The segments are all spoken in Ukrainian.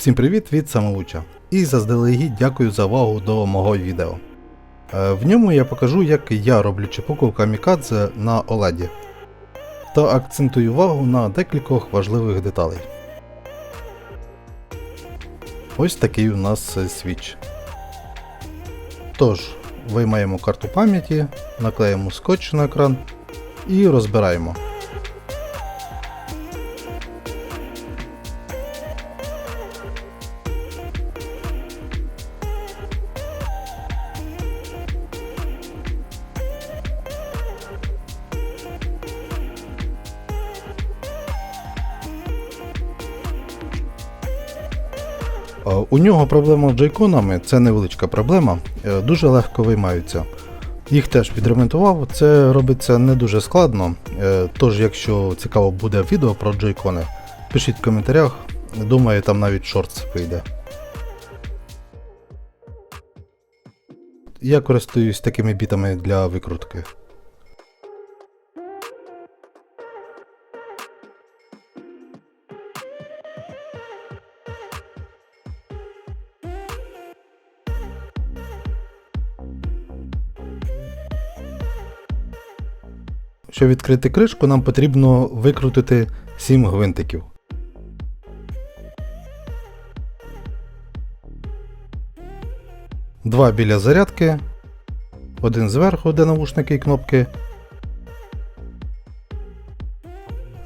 Всім привіт від самоуча. І заздалегідь дякую за увагу до мого відео. Е, В ньому я покажу, як я роблю чепуку камікадзе на OLED. Та акцентую увагу на декількох важливих деталей. Ось такий у нас свіч. Тож, виймаємо карту пам'яті, наклеїмо скотч на екран і розбираємо. У нього проблема з джойконами, це невеличка проблема, е, дуже легко виймаються. Їх теж відремонтував, це робиться не дуже складно. е, Тож, якщо цікаво буде відео про джойкони, пишіть в коментарях. Думаю, там навіть шортс вийде. Я користуюсь такими бітами для викрутки. Щоб відкрити кришку, нам потрібно викрутити 7 гвинтиків. Два біля зарядки, один зверху, де навушники і кнопки.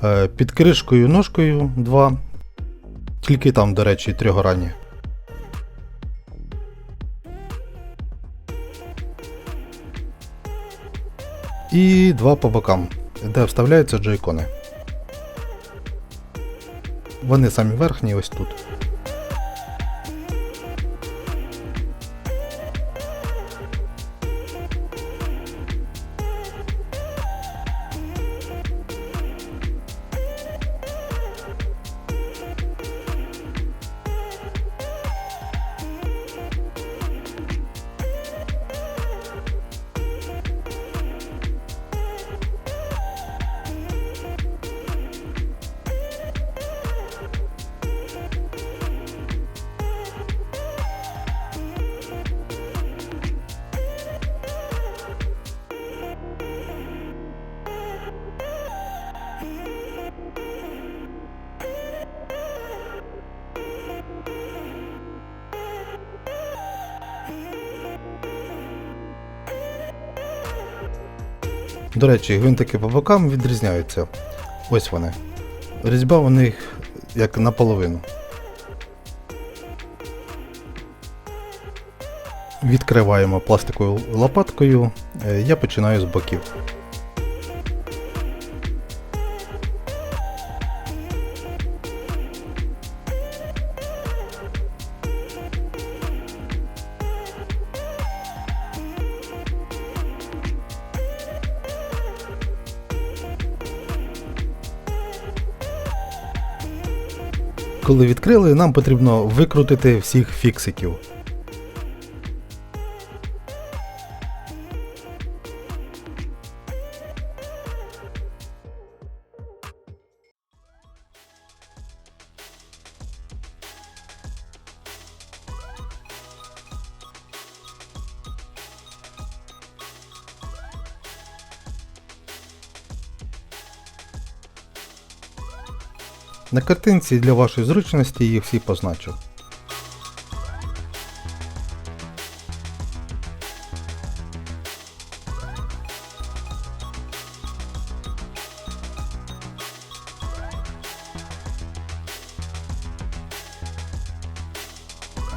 Е, Під кришкою ножкою два. Тільки там, до речі, трьохгранні. І два по бокам, де вставляються джейкони. Вони самі верхні ось тут. До речі, гвинтики по бокам відрізняються. Ось вони. Різьба у них як наполовину. Відкриваємо пластиковою лопаткою. Е, Я починаю з боків. Коли відкрили, нам потрібно викрутити всіх фіксиків. На картинці для вашої зручності їх всі позначу.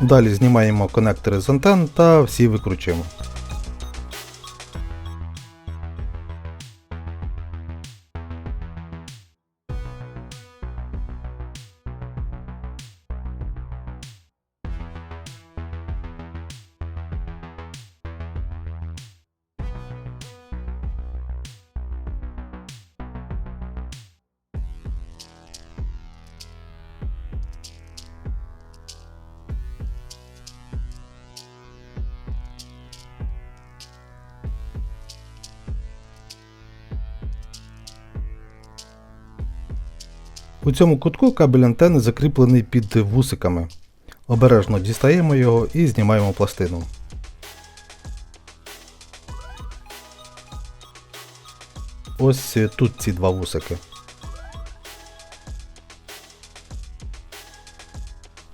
Далі знімаємо конектори з антенн та всі викручуємо. Цьому кутку кабель антени закріплений під вусиками. Обережно дістаємо його і знімаємо пластину. Ось тут ці два вусики.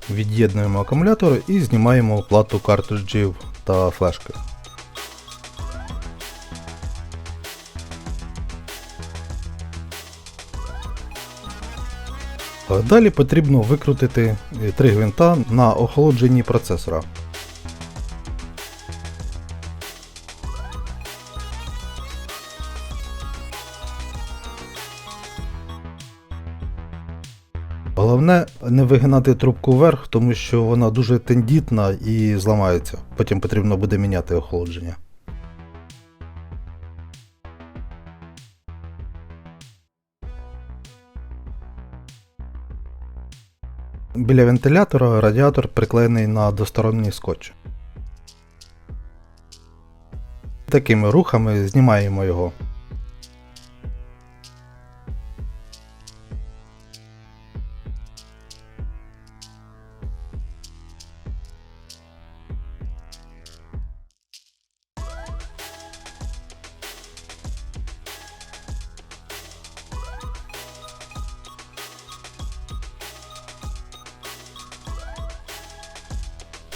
Від'єднуємо акумулятор і знімаємо плату картриджів та флешки. Е, Далі потрібно викрутити е, три гвинта на охолодженні процесора. Головне не вигинати трубку вверх, тому що вона дуже тендітна і зламається. Потім потрібно буде міняти охолодження. Біля вентилятора радіатор приклеєний на двосторонній скотч. Такими рухами знімаємо його.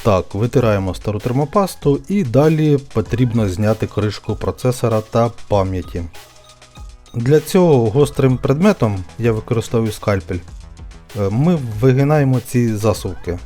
Так, витираємо стару термопасту і далі потрібно зняти кришку процесора та пам'яті. Для цього гострим предметом я використовую скальпель. е, Ми вигинаємо ці засувки.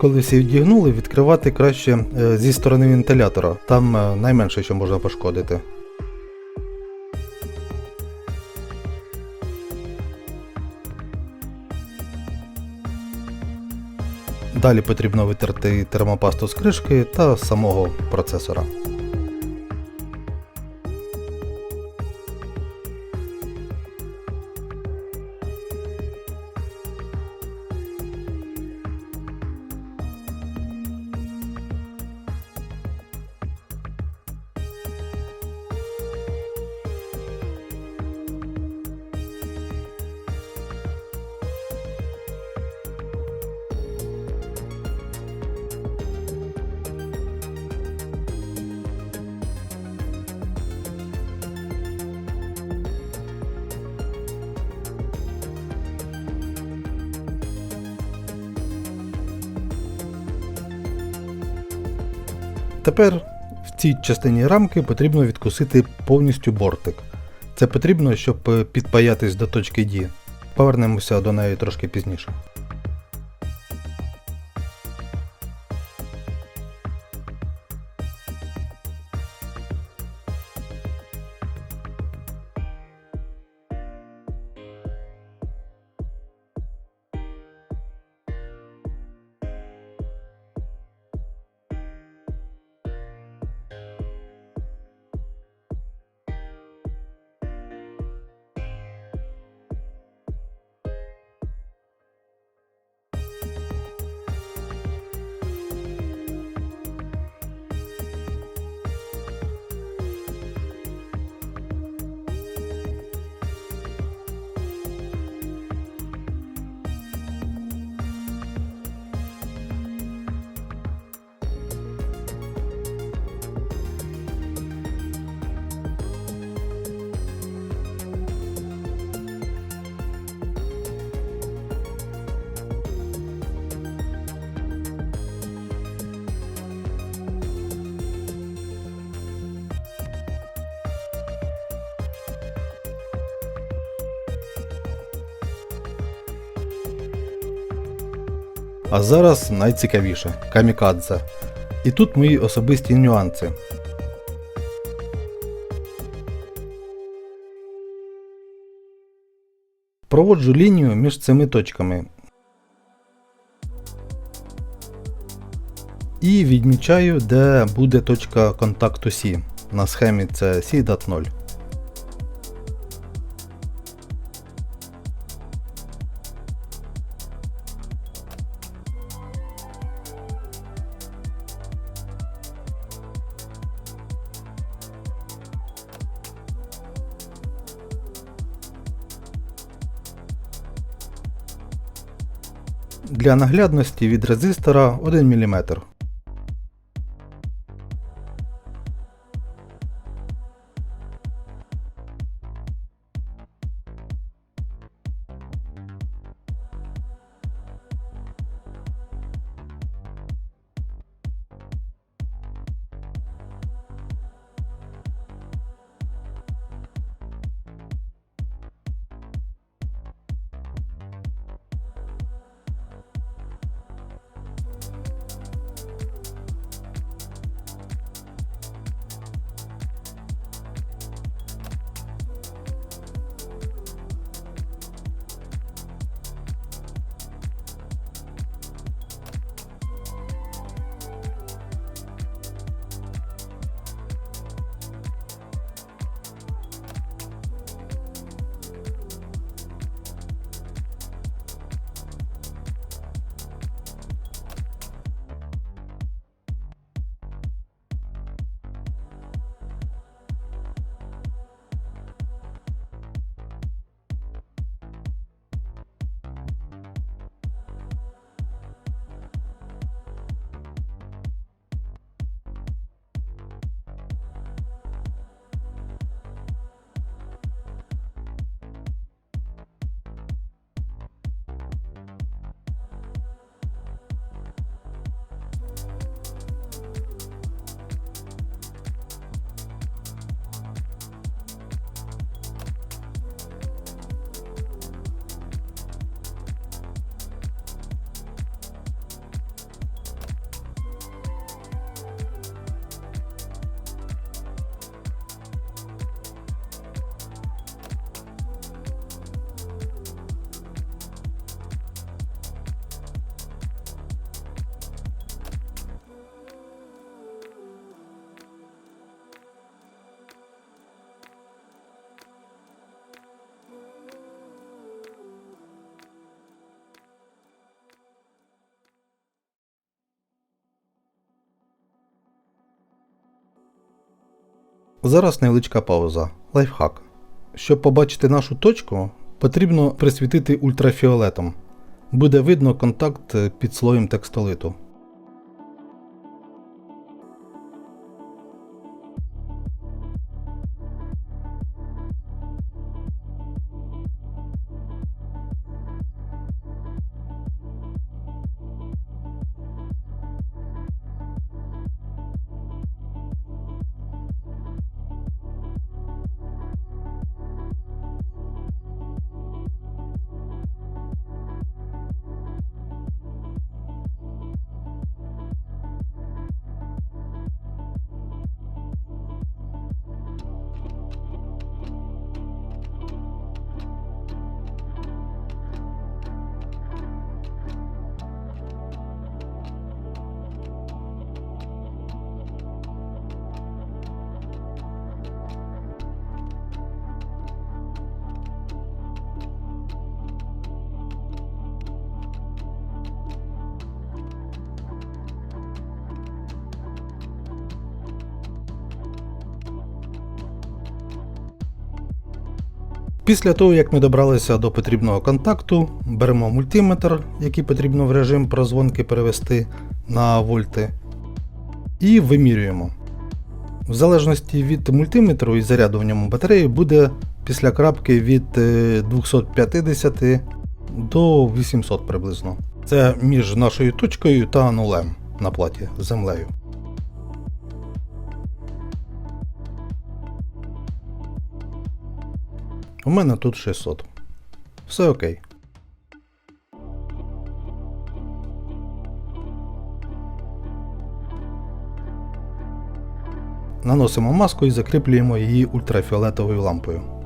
Коли всі відігнули, відкривати краще е, зі сторони вентилятора. Там е, найменше, що можна пошкодити. Далі потрібно витерти термопасту з кришки та самого процесора. Тепер в цій частині рамки потрібно відкусити повністю бортик. Це потрібно, щоб е, підпаятись до точки D. Повернемося до неї трошки пізніше. А зараз найцікавіше камікадзе. І тут мої особисті нюанси. Проводжу лінію між цими точками. І відмічаю, де буде точка контакту C. На схемі це C.0. Для наглядності від резистора 1 мм. Зараз невеличка пауза. Лайфхак. Щоб побачити нашу точку, потрібно присвітити ультрафіолетом. Буде видно контакт е, під слоєм текстолиту. Після того, як ми добралися до потрібного контакту, беремо мультиметр, який потрібно в режим прозвонки перевести на вольти, і вимірюємо. В залежності від мультиметру і заряду в ньому батареї буде після крапки від е, 250 до 800 приблизно. Це між нашою точкою та нулем на платі землею. У мене тут 600. Все окей. Наносимо маску і закріплюємо її ультрафіолетовою лампою.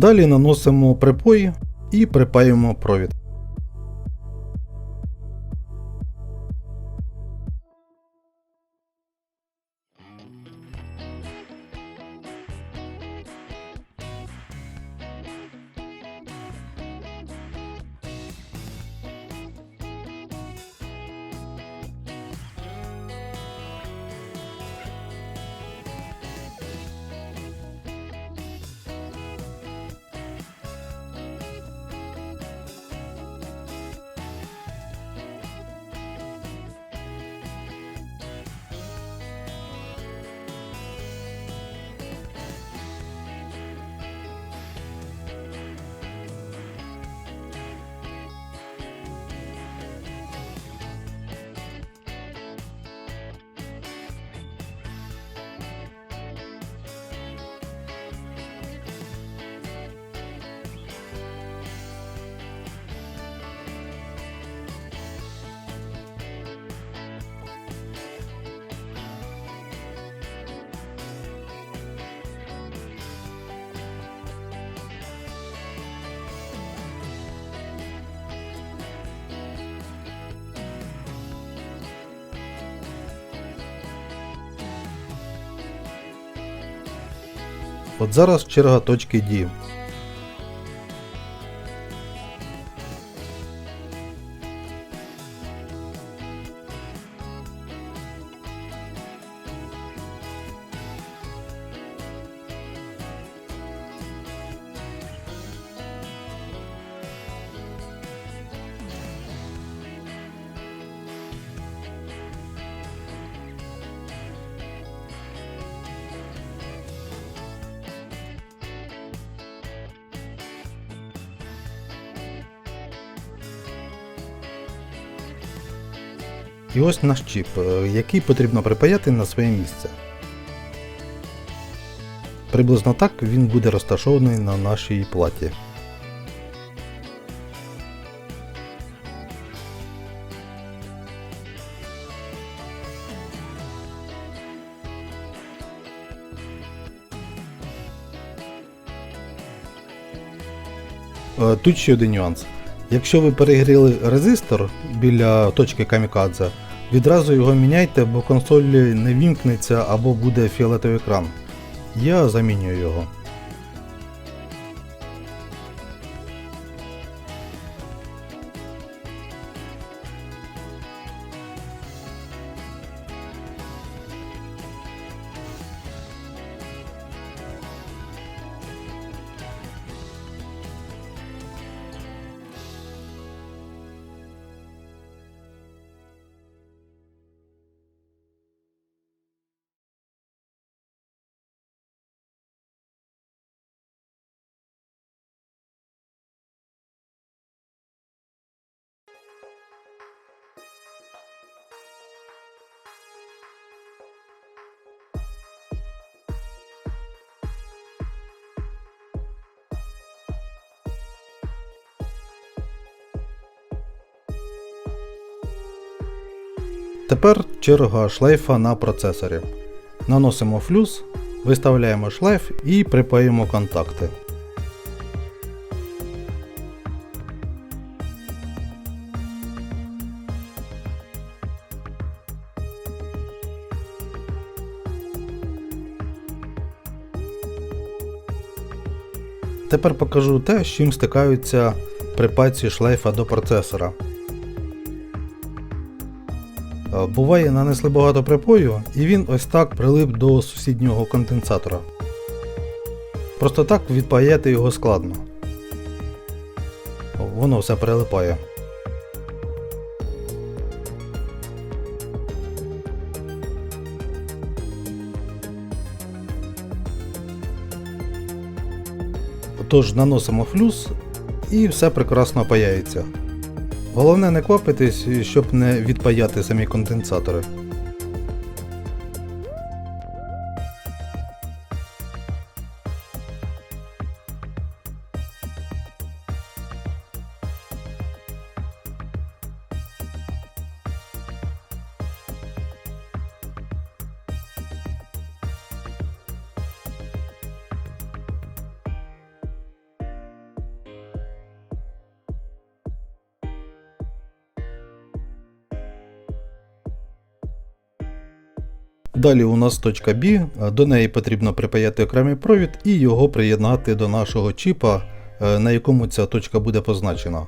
Далі наносимо припої і припаємо провід. От зараз черга точки дії. І ось наш чіп, е, який потрібно припаяти на своє місце. Приблизно так він буде розташований на нашій платі. Е, Тут ще один нюанс. Якщо ви перегріли резистор біля точки камікадзе, відразу його міняйте, бо консоль не вімкнеться або буде фіолетовий екран. Я замінюю його. Тепер черга шлейфа на процесорі. Наносимо флюс, виставляємо шлейф і припаємо контакти. Тепер покажу те, з чим стикаються припайці шлейфа до процесора. Е, Буває, нанесли багато припою, і він ось так прилип до сусіднього конденсатора. Просто так відпаяти його складно. Воно все прилипає. Тож наносимо флюс і все прекрасно паяється. Головне не квапитись, щоб не відпаяти самі конденсатори. Далі у нас точка B, до неї потрібно припаяти окремий провід і його приєднати до нашого чіпа, е, на якому ця точка буде позначена.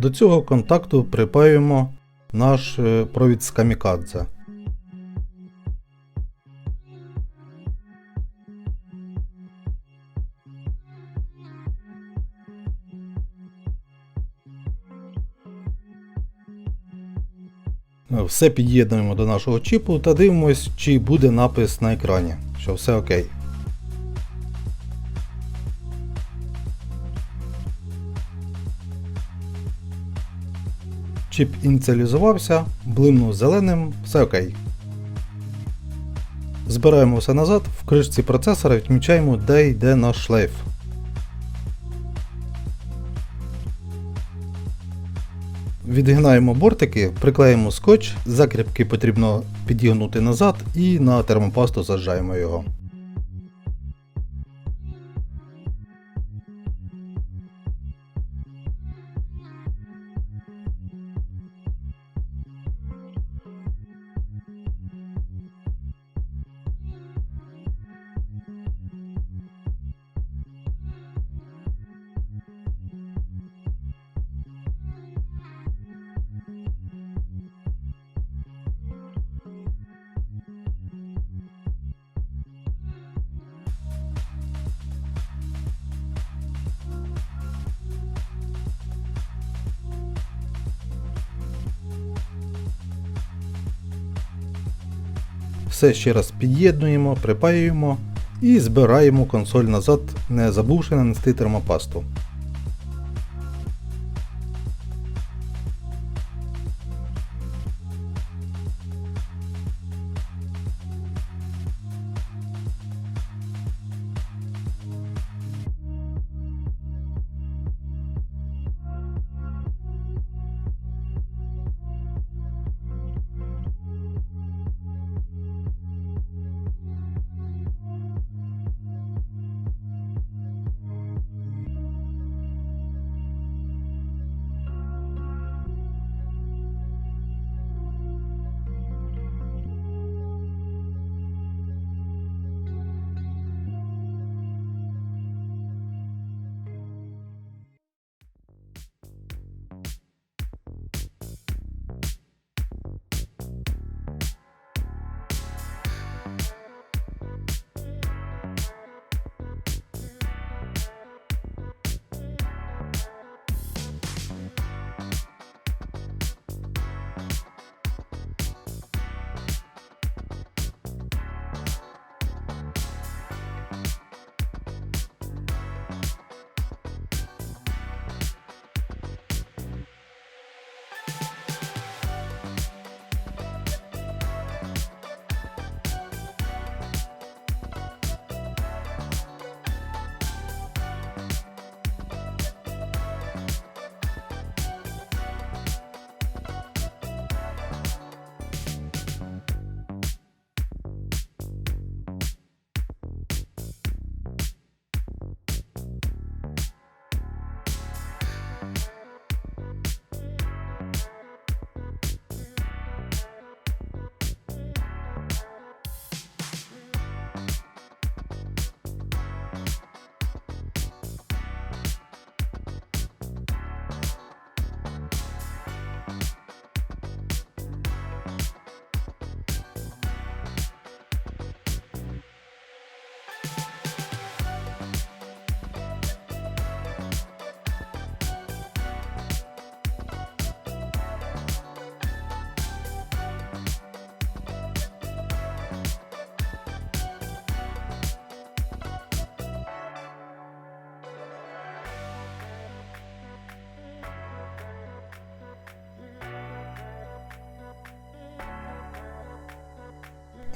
До цього контакту припаюємо наш е, провід з камікадзе. Все під'єднуємо до нашого чіпу та дивимось, чи буде напис на екрані, що все окей. Чіп ініціалізувався, блимнув зеленим, все окей. Збираємо все назад, в кришці процесора відмічаємо, де йде наш шлейф. Відгинаємо бортики, приклеїмо скотч, закріпки потрібно підігнути назад і на термопасту саджаємо його. Все ще раз під'єднуємо, припаюємо і збираємо консоль назад, не забувши нанести термопасту.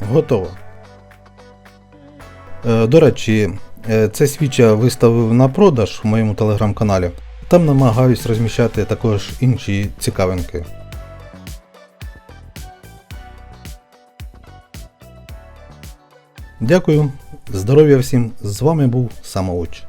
Готово. Е, До речі, е, це свіча виставив на продаж в моєму телеграм-каналі. Там намагаюсь розміщати також інші цікавинки. Дякую, здоров'я всім. З вами був Самоуч.